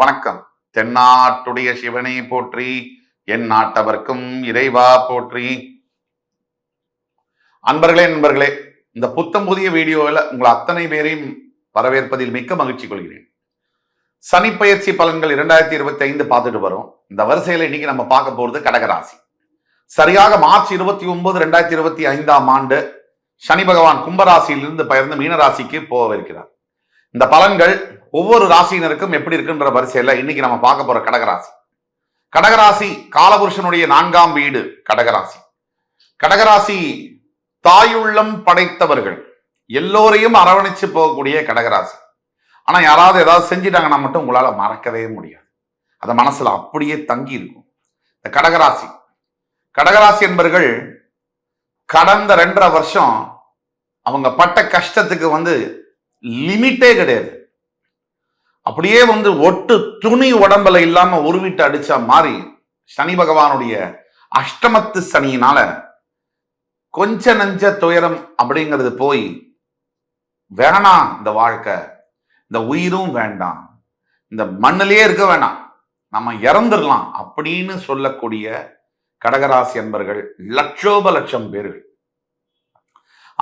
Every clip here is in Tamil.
வணக்கம். தென்னாட்டுடைய சிவனை போற்றி என் நாட்டவர்க்கும் இறைவா போற்றி. அன்பர்களே நண்பர்களே இந்த புத்தம் புதிய வீடியோவில் உங்கள் அத்தனை பேரையும் வரவேற்பதில் மிக்க மகிழ்ச்சி கொள்கிறேன். சனிப்பயிற்சி பலன்கள் இரண்டாயிரத்தி இருபத்தி ஐந்து பார்த்துட்டு வரும். இந்த வரிசையில இன்னைக்கு நம்ம பார்க்க போறது கடகராசி. சரியாக மார்ச் இருபத்தி ஒன்பது ரெண்டாயிரத்தி இருபத்தி ஐந்தாம் ஆண்டு சனி பகவான் கும்பராசியிலிருந்து பயர்ந்து மீனராசிக்கு போக இருக்கிறார் இந்த பலன்கள் ஒவ்வொரு ராசியினருக்கும் எப்படி இருக்குன்ற வரிசையில் இன்னைக்கு நம்ம பார்க்க போற கடகராசி. கடகராசி காலபுருஷனுடைய நான்காம் வீடு கடகராசி. கடகராசி தாயுள்ளம் படைத்தவர்கள். எல்லோரையும் அரவணைச்சு போகக்கூடிய கடகராசி. ஆனால் யாராவது ஏதாவது செஞ்சிட்டாங்கன்னா மட்டும் உங்களால் மறக்கவே முடியாது. அதை மனசில் அப்படியே தங்கி இருக்கும். இந்த கடகராசி. கடகராசி என்பவர்கள் கடந்த ரெண்டரை வருஷம் அவங்க பட்ட கஷ்டத்துக்கு வந்து லிமிட்டே கிடையாது. அப்படியே வந்து ஒட்டு துணி உடம்புல இல்லாம உருவிட்டு அடிச்சா மாதிரி சனி பகவானுடைய அஷ்டமத்து சனியினால கொஞ்ச நஞ்ச துயரம் அப்படிங்கிறது போய் வேணாம் இந்த வாழ்க்கை இந்த உயிரும் வேண்டாம் இந்த மண்ணிலே இருக்க வேணாம் நம்ம இறந்துடலாம் அப்படின்னு சொல்லக்கூடிய கடகராசி என்பர்கள் லட்சோப லட்சம் பேர்கள்.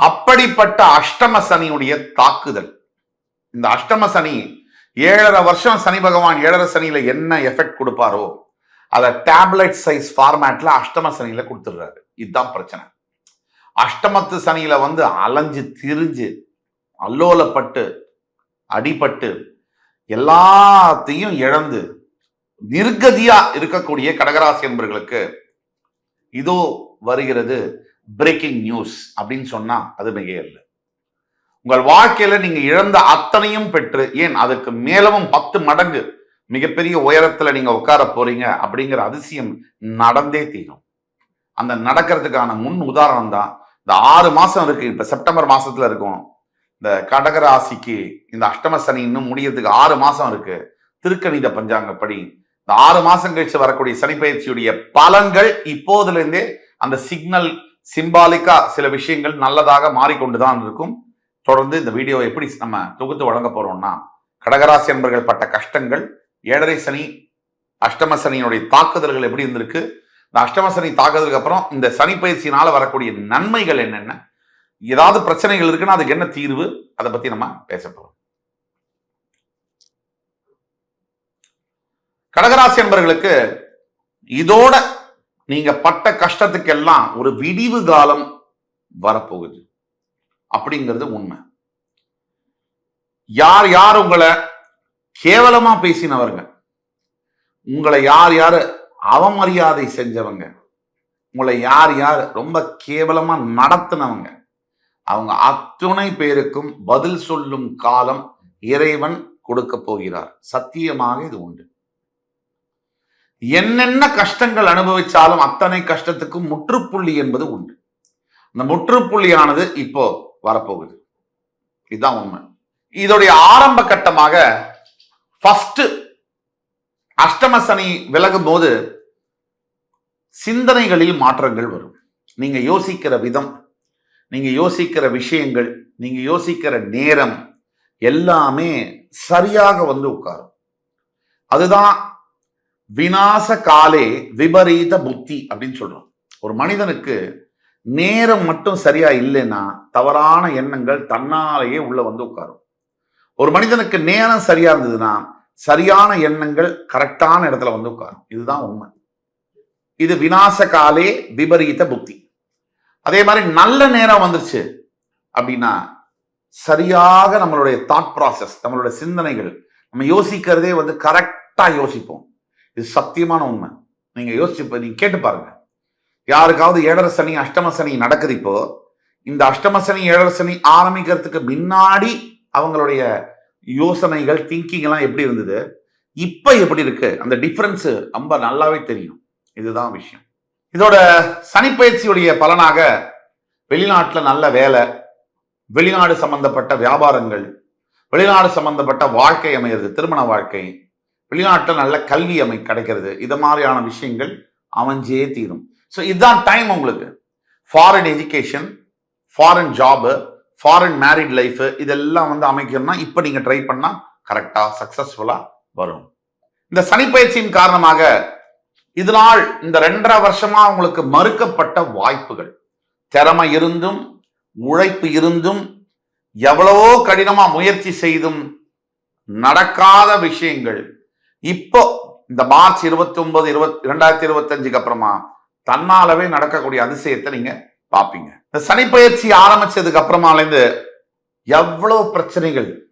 அப்படிப்பட்ட அஷ்டம சனியுடைய தாக்குதல். இந்த அஷ்டம சனி ஏழரை வருஷம் சனி பகவான் ஏழரை சனியில என்ன எஃபெக்ட் கொடுப்பாரோ அதை டேப்லெட் சைஸ் ஃபார்மேட்ல அஷ்டம சனியில கொடுத்துடுறாரு. இதுதான் பிரச்சனை. அஷ்டமத்து சனியில வந்து அலைஞ்சு திரிஞ்சு அல்லோலப்பட்டு அடிபட்டு எல்லாத்தையும் இழந்து நிர்கதியா இருக்கக்கூடிய கடகராசி என்பர்களுக்கு இதோ வருகிறது. பிரேக்கிங் நியூஸ் அப்படின்னு சொன்னா அது மிகையல்ல உங்கள் வாழ்க்கையில நீங்க இழந்த அத்தனையும் பெற்று ஏன் அதுக்கு மேலவும் பத்து மடங்கு மிகப்பெரிய உயரத்துல நீங்க உட்கார போறீங்க அப்படிங்கிற அதிசயம் நடந்தே தீரும். அந்த நடக்கிறதுக்கான முன் உதாரணம் தான் இந்த ஆறு மாசம் இருக்கு இப்ப செப்டம்பர் மாசத்துல இருக்கும். இந்த கடகராசிக்கு இந்த அஷ்டம சனி இன்னும் முடியறதுக்கு ஆறு மாசம் இருக்கு. திருக்கணித பஞ்சாங்கப்படி இந்த ஆறு மாசம் கழிச்சு வரக்கூடிய சனி பயிற்சியுடைய பலன்கள் இப்போதுல இருந்தே அந்த சிக்னல் சிம்பாலிக்கா சில விஷயங்கள் நல்லதாக மாறிக்கொண்டுதான் இருக்கும். தொடர்ந்து இந்த வீடியோ எப்படி நம்ம தொகுத்து வழங்க போறோம்னா கடகராசி என்பர்கள் பட்ட கஷ்டங்கள் ஏழரை சனி அஷ்டம சனியினுடைய தாக்குதல்கள் எப்படி இருந்திருக்கு இந்த அஷ்டம சனி தாக்குதலுக்கு அப்புறம் இந்த சனி பயிற்சியினால வரக்கூடிய நன்மைகள் என்னென்ன ஏதாவது பிரச்சனைகள் இருக்குன்னா அதுக்கு என்ன தீர்வு அதை பத்தி நம்ம பேச போறோம். கடகராசி என்பர்களுக்கு இதோட நீங்க பட்ட கஷ்டத்துக்கெல்லாம் ஒரு விடிவு காலம் வரப்போகுது. அப்படிங்கிறது உண்மை. யார் யார் உங்களை கேவலமா பேசினவருங்க உங்களை யார் யார் அவமரியாதை செஞ்சவங்க? உங்களை யார் யார் ரொம்ப கேவலமா நடத்தினவங்க? அவங்க அத்துணை பேருக்கும் பதில் சொல்லும் காலம் இறைவன் கொடுக்க போகிறார். சத்தியமாக இது உண்டு. என்னென்ன கஷ்டங்கள் அனுபவிச்சாலும் அத்தனை கஷ்டத்துக்கும் முற்றுப்புள்ளி என்பது உண்டு. அந்த முற்றுப்புள்ளியானது இப்போ வரப்போகுது. இதுதான் உண்மை. இதோடைய ஆரம்ப கட்டமாக ஃபஸ்ட்டு அஷ்டம சனி விலகும் போது சிந்தனைகளில் மாற்றங்கள் வரும். நீங்க யோசிக்கிற விதம் நீங்க யோசிக்கிற விஷயங்கள் நீங்க யோசிக்கிற நேரம் எல்லாமே சரியாக வந்து உட்காரும். அதுதான் விநாச காலே விபரீத புத்தி அப்படின்னு சொல்றோம். ஒரு மனிதனுக்கு நேரம் மட்டும் சரியா இல்லைன்னா தவறான எண்ணங்கள் தன்னாலேயே உள்ள வந்து உட்காரும். ஒரு மனிதனுக்கு நேரம் சரியா இருந்ததுன்னா சரியான எண்ணங்கள் கரெக்டான இடத்துல வந்து உட்காரும். இதுதான் உண்மை. இது வினாச காலே விபரீத புத்தி. அதே மாதிரி நல்ல நேரம் வந்துருச்சு அப்படின்னா சரியாக நம்மளுடைய தாட் ப்ராசஸ் நம்மளுடைய சிந்தனைகள் நம்ம யோசிக்கிறதே வந்து கரெக்டாக யோசிப்போம். இது சத்தியமான உண்மை. நீங்க யோசிச்சு நீங்க கேட்டு பாருங்க. யாருக்காவது ஏழரை சனி அஷ்டம சனி நடக்குது இப்போ இந்த அஷ்டம சனி ஏழரை சனி ஆரம்பிக்கிறதுக்கு முன்னாடி அவங்களுடைய யோசனைகள் திங்கிங் எல்லாம் எப்படி இருந்தது? இப்ப எப்படி இருக்கு? அந்த டிஃப்ரென்ஸு ரொம்ப நல்லாவே தெரியும். இதுதான் விஷயம். இதோட சனிப்பயிற்சியுடைய பலனாக வெளிநாட்டில் நல்ல வேலை வெளிநாடு சம்பந்தப்பட்ட வியாபாரங்கள் வெளிநாடு சம்பந்தப்பட்ட வாழ்க்கை அமையிறது திருமண வாழ்க்கை வெளிநாட்டில் நல்ல கல்வி அமை கிடைக்கிறது. இது மாதிரியான விஷயங்கள் அமைஞ்சே தீரும். ஸோ இதுதான் டைம் உங்களுக்கு. Foreign education foreign job foreign married life இதெல்லாம் வந்து அமைக்கணும்னா இப்போ நீங்கள் ட்ரை பண்ணால் கரெக்டாக சக்ஸஸ்ஃபுல்லாக வரும். இந்த சனிப்பயிற்சியின் காரணமாக இதனால் இந்த ரெண்டரை வருஷமா உங்களுக்கு மறுக்கப்பட்ட வாய்ப்புகள். திறமை இருந்தும் உழைப்பு இருந்தும் எவ்வளவோ கடினமாக முயற்சி செய்தும் நடக்காத விஷயங்கள். இப்போ இந்த மார்ச் இருபத்தி ஒன்பது இருபத் இரண்டாயிரத்தி இருபத்தஞ்சுக்கு அப்புறமா தன்னாலவே நடக்கக்கூடிய அதிசயத்தை நீங்க பார்ப்பீங்க இந்த சனிப்பயிற்சி ஆரம்பிச்சதுக்கு அப்புறமாலேருந்து எவ்வளவு பிரச்சனைகள்?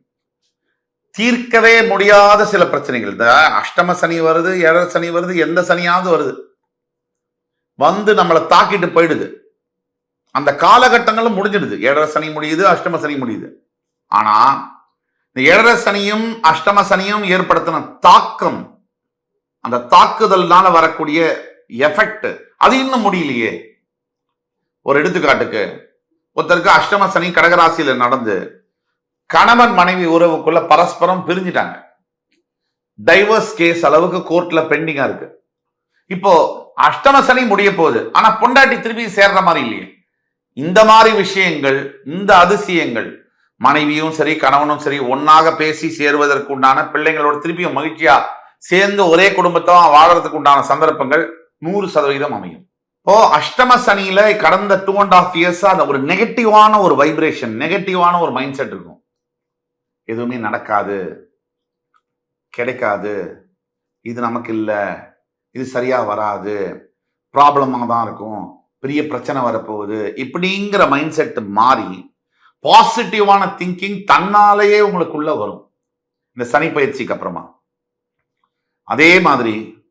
தீர்க்கவே முடியாத சில பிரச்சனைகள். இந்த அஷ்டம சனி வருது ஏழரை சனி வருது எந்த சனியாவது வருது. வந்து நம்மளை தாக்கிட்டு போயிடுது. அந்த காலகட்டங்களும் முடிஞ்சிடுது. ஏழரை சனி முடியுது அஷ்டம சனி முடியுது. ஆனா இந்த ஏழரை சனியும் அஷ்டம சனியும் ஏற்படுத்தின தாக்கம் அந்த தாக்குதல்னால வரக்கூடிய எஃபெக்ட் அது இன்னும் முடியலையே. ஒரு எடுத்துக்காட்டுக்கு ஒருத்தருக்கு அஷ்டம சனி கடகராசியில நடந்து கணவன் மனைவி உறவுக்குள்ள பரஸ்பரம் பிரிஞ்சிட்டாங்க. டைவர்ஸ் கேஸ் அளவுக்கு கோர்ட்ல பெண்டிங்கா இருக்கு. இப்போ அஷ்டம சனி முடிய போகுது. ஆனா பொண்டாட்டி திருப்பி சேர்ற மாதிரி இல்லையே. இந்த மாதிரி விஷயங்கள் இந்த அதிசயங்கள் மனைவியும் சரி கணவனும் சரி ஒன்னாக பேசி சேருவதற்கு உண்டான பிள்ளைங்களோட திருப்பியும் மகிழ்ச்சியா சேர்ந்து ஒரே குடும்பத்தா வாழறதுக்கு உண்டான சந்தர்ப்பங்கள் நூறு சதவீதம் அமையும். இப்போ அஷ்டம சனியில கடந்த டூ அண்ட் ஆஃப் இயர்ஸா அந்த ஒரு நெகட்டிவான ஒரு வைப்ரேஷன் நெகட்டிவான ஒரு மைண்ட் செட் இருக்கும். எதுவுமே நடக்காது கிடைக்காது இது நமக்கு இல்லை இது சரியா வராது ப்ராப்ளமாக தான் இருக்கும் பெரிய பிரச்சனை வரப்போகுது இப்படிங்கிற மைண்ட் செட் மாறி பாசிட்டிவான திங்கிங் தன்னாலேயே உங்களுக்குள்ள வரும். இந்த சனி பயிற்சிக்கு அப்புறமா. அதே மாதிரி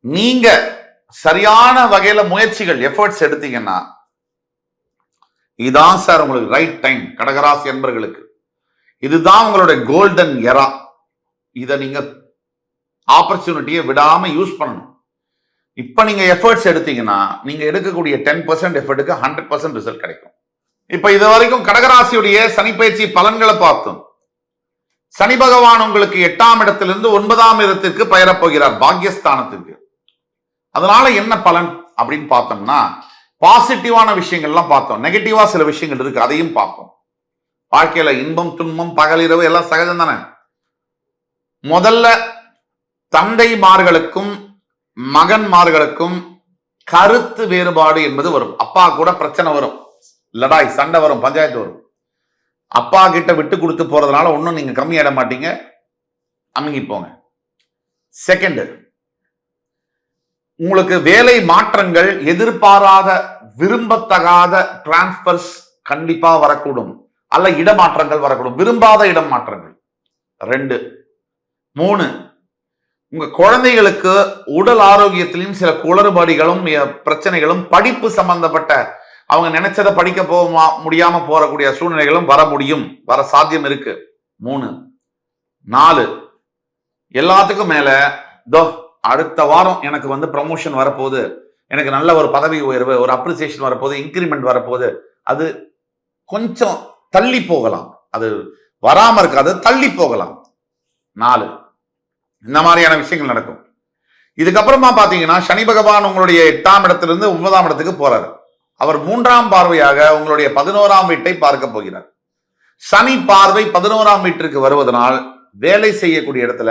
நீங்க சரியான வகையில முயற்சிகள் எஃபர்ட்ஸ் எடுத்தீங்கன்னா இதுதான் சார் உங்களுக்கு ரைட் டைம் கடகராசி என்பர்களுக்கு இதுதான் உங்களுடைய கோல்டன் எரா இதை நீங்க ஆப்பர்ச்சுனிட்டியை விடாம யூஸ் பண்ணணும். இப்போ நீங்கள் எஃபர்ட்ஸ் எடுத்தீங்கன்னா நீங்கள் எடுக்கக்கூடிய டென் பர்சன்ட் எஃபர்ட்டுக்கு ஹண்ட்ரட் பர்சன்ட் ரிசல்ட் கிடைக்கும். இப்போ இது வரைக்கும் கடகராசியுடைய சனிப்பயிற்சி பலன்களை பார்த்தோம். சனி பகவான் உங்களுக்கு எட்டாம் இடத்திலிருந்து ஒன்பதாம் இடத்திற்கு பெயரப் போகிறார் பாக்யஸ்தானத்துக்கு. அதனால என்ன பலன் அப்படின்னு பார்த்தோம்னா பாசிட்டிவான விஷயங்கள்லாம் பார்த்தோம். நெகட்டிவா சில விஷயங்கள் இருக்கு அதையும் பார்ப்போம். வாழ்க்கையில இன்பம் துன்பம் பகலிரவு எல்லாம் சகஜம் தானே? முதல்ல தந்தைமார்களுக்கும் மகன்மார்களுக்கும் கருத்து வேறுபாடு என்பது வரும். அப்பா கூட பிரச்சனை வரும். லடாய் சண்டை வரும் பஞ்சாயத்து வரும். அப்பா கிட்ட விட்டு கொடுத்து போறதுனால ஒன்றும் நீங்க கம்மியாயிட மாட்டீங்க. அமுங்கி போங்க. செகண்டு உங்களுக்கு வேலை மாற்றங்கள் எதிர்பாராத விரும்பத்தகாத டிரான்ஸ்பர்ஸ் கண்டிப்பா வரக்கூடும். அல்ல இடமாற்றங்கள் வரக்கூடும். விரும்பாத இடம் மாற்றங்கள். ரெண்டு மூணு உங்க குழந்தைகளுக்கு உடல் ஆரோக்கியத்திலும் சில குளறுபடிகளும் பிரச்சனைகளும் படிப்பு சம்பந்தப்பட்ட அவங்க நினைச்சதை படிக்க போக முடியாம போறக்கூடிய சூழ்நிலைகளும் வர முடியும். வர சாத்தியம் இருக்கு. மூணு. நாலு. எல்லாத்துக்கும் மேல தோ அடுத்த வாரம் எனக்கு வந்து ப்ரமோஷன் வரப்போகுது. எனக்கு நல்ல ஒரு பதவி உயர்வு ஒரு அப்ரிசியேஷன் வரப்போகுது இன்க்ரிமெண்ட் வரப்போகுது. அது கொஞ்சம் தள்ளி போகலாம். அது வராம இருக்காது தள்ளி போகலாம். நாலு. இந்த மாதிரியான விஷயங்கள் நடக்கும். இதுக்கப்புறமா பாத்தீங்கன்னா சனி பகவான் உங்களுடைய எட்டாம் இடத்திலிருந்து ஒன்பதாம் இடத்துக்கு போறாரு. அவர் மூன்றாம் பார்வையாக உங்களுடைய பதினோராம் வீட்டை பார்க்க போகிறார். சனி பார்வை பதினோராம் வீட்டிற்கு வருவதனால் வேலை செய்யக்கூடிய இடத்துல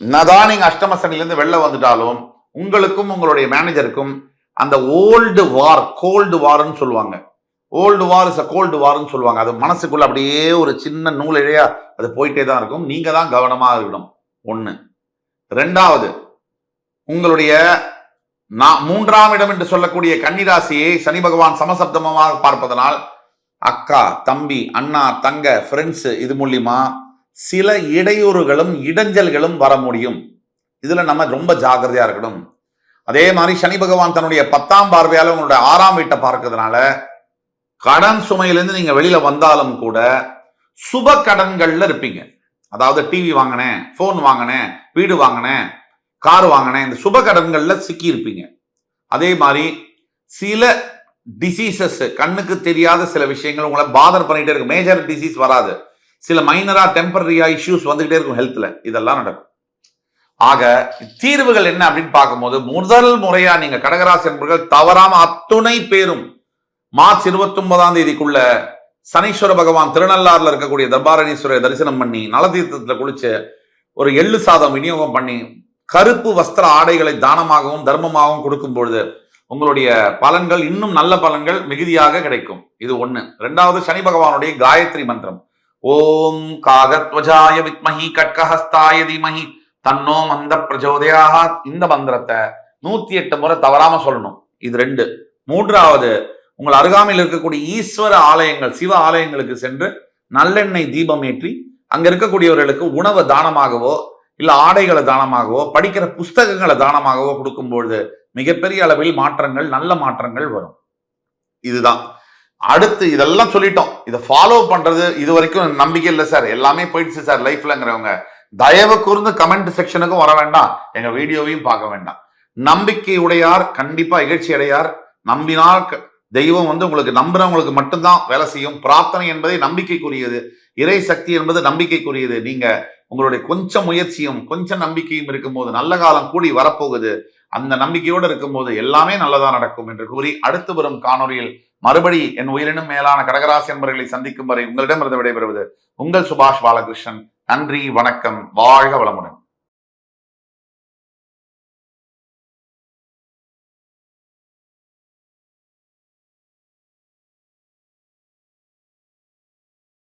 நதான் நீங்க அஷ்டம சனிலேருந்து வெளில வந்துட்டாலும் உங்களுக்கும் உங்களுடைய மேனேஜருக்கும் அந்த ஓல்டு வார் கோல்டு வார்னு சொல்லுவாங்க. Old war is a cold வார்னு சொல்லுவாங்க. அது மனசுக்குள்ள அப்படியே ஒரு சின்ன நூல் இழையா அது போயிட்டே தான் இருக்கும். நீங்க தான் கவனமா இருக்கணும். ஒன்று ரெண்டாவது உங்களுடைய நான் மூன்றாம் இடம் என்று சொல்லக்கூடிய கன்னிராசியை சனி பகவான் சமசப்தமமாக பார்ப்பதனால் அக்கா தம்பி அண்ணா தங்க ஃப்ரெண்ட்ஸு இது மூலியமா சில இடையூறுகளும் இடைஞ்சல்களும் வர முடியும். இதில் நம்ம ரொம்ப ஜாகிரதையாக இருக்கணும். அதே மாதிரி சனி பகவான் தன்னுடைய பத்தாம் பார்வையால் உங்களுடைய ஆறாம் வீட்டை பார்க்கறதுனால கடன் சுமையிலேருந்து நீங்கள் வெளியில் வந்தாலும் கூட சுப கடன்களில் இருப்பீங்க. அதாவது டிவி வாங்கினேன் ஃபோன் வாங்கினேன் வீடு வாங்கினேன் கார் வாங்கினேன் இந்த சுப கடன்களில் சிக்கியிருப்பீங்க. அதே மாதிரி சில டிசீசஸ் கண்ணுக்கு தெரியாத சில விஷயங்கள் உங்களை பாதர் பண்ணிகிட்டே இருக்கும். மேஜர் டிசீஸ் வராது. சில மைனராக டெம்பரரியா இஷ்யூஸ் வந்துகிட்டே இருக்கும் ஹெல்த்தில் இதெல்லாம் நடக்கும். ஆக தீர்வுகள் என்ன அப்படின்னு பார்க்கும்போது முதல் முறையா நீங்க கடகராசி என்பர்கள் தவறாம அத்துணை பேரும் மார்ச் இருபத்தி ஒன்பதாம் தேதிக்குள்ள சனீஸ்வர பகவான் திருநள்ளாறுல இருக்கக்கூடிய தர்பாரணீஸ்வரரை தரிசனம் பண்ணி நலதீர்த்தத்தில் குளிச்சு ஒரு எள்ளு சாதம் விநியோகம் பண்ணி கருப்பு வஸ்திர ஆடைகளை தானமாகவும் தர்மமாகவும் கொடுக்கும் பொழுது உங்களுடைய பலன்கள் இன்னும் நல்ல பலன்கள் மிகுதியாக கிடைக்கும். இது ஒண்ணு. ரெண்டாவது சனி பகவானுடைய காயத்ரி மந்திரம். ஓம் காகத்வஜாய வித்மஹி கட்கஹஸ்தாய தீமஹி தன்னோ மந்த பிரஜோதயாக இந்த மந்திரத்தை நூத்தி எட்டு முறை தவறாம சொல்லணும். இது ரெண்டு. மூன்றாவது உங்கள் அருகாமையில் இருக்கக்கூடிய ஈஸ்வர ஆலயங்கள் சிவ ஆலயங்களுக்கு சென்று நல்லெண்ணெய் தீபம் ஏற்றி அங்க இருக்கக்கூடியவர்களுக்கு உணவை தானமாகவோ இல்ல ஆடைகளை தானமாகவோ படிக்கிற புஸ்தகங்களை தானமாகவோ கொடுக்கும்பொழுது மிகப்பெரிய அளவில் மாற்றங்கள் நல்ல மாற்றங்கள் வரும். இதுதான். அடுத்து இதெல்லாம் சொல்லிட்டோம். இதை ஃபாலோ பண்றது இது வரைக்கும் நம்பிக்கை இல்லை சார். எல்லாமே போயிடுச்சு சார் லைஃப்லங்கிறவங்க தயவு கூர்ந்து கமெண்ட் செக்ஷனுக்கும் வர வேண்டாம். எங்க வீடியோவையும் பார்க்க வேண்டாம். நம்பிக்கை உடையார் கண்டிப்பா இகழ்ச்சி அடையார். நம்பினால் க- தெய்வம் வந்து உங்களுக்கு நம்புறவங்களுக்கு மட்டும்தான் வேலை செய்யும். பிரார்த்தனை என்பதை நம்பிக்கைக்குரியது. இறை சக்தி என்பது நம்பிக்கைக்குரியது. நீங்க உங்களுடைய கொஞ்சம் முயற்சியும் கொஞ்சம் நம்பிக்கையும் இருக்கும்போது நல்ல காலம் கூடி வரப்போகுது. அந்த நம்பிக்கையோடு இருக்கும்போது எல்லாமே நல்லதா நடக்கும் என்று கூறி அடுத்து வரும் காணொலியில் மறுபடி என் உயிரினும் மேலான கடகராசி என்பர்களை சந்திக்கும் வரை உங்களிடமிருந்து விடைபெறுவது உங்கள் சுபாஷ் பாலகிருஷ்ணன். நன்றி வணக்கம். வாழ்க வளமுடன்.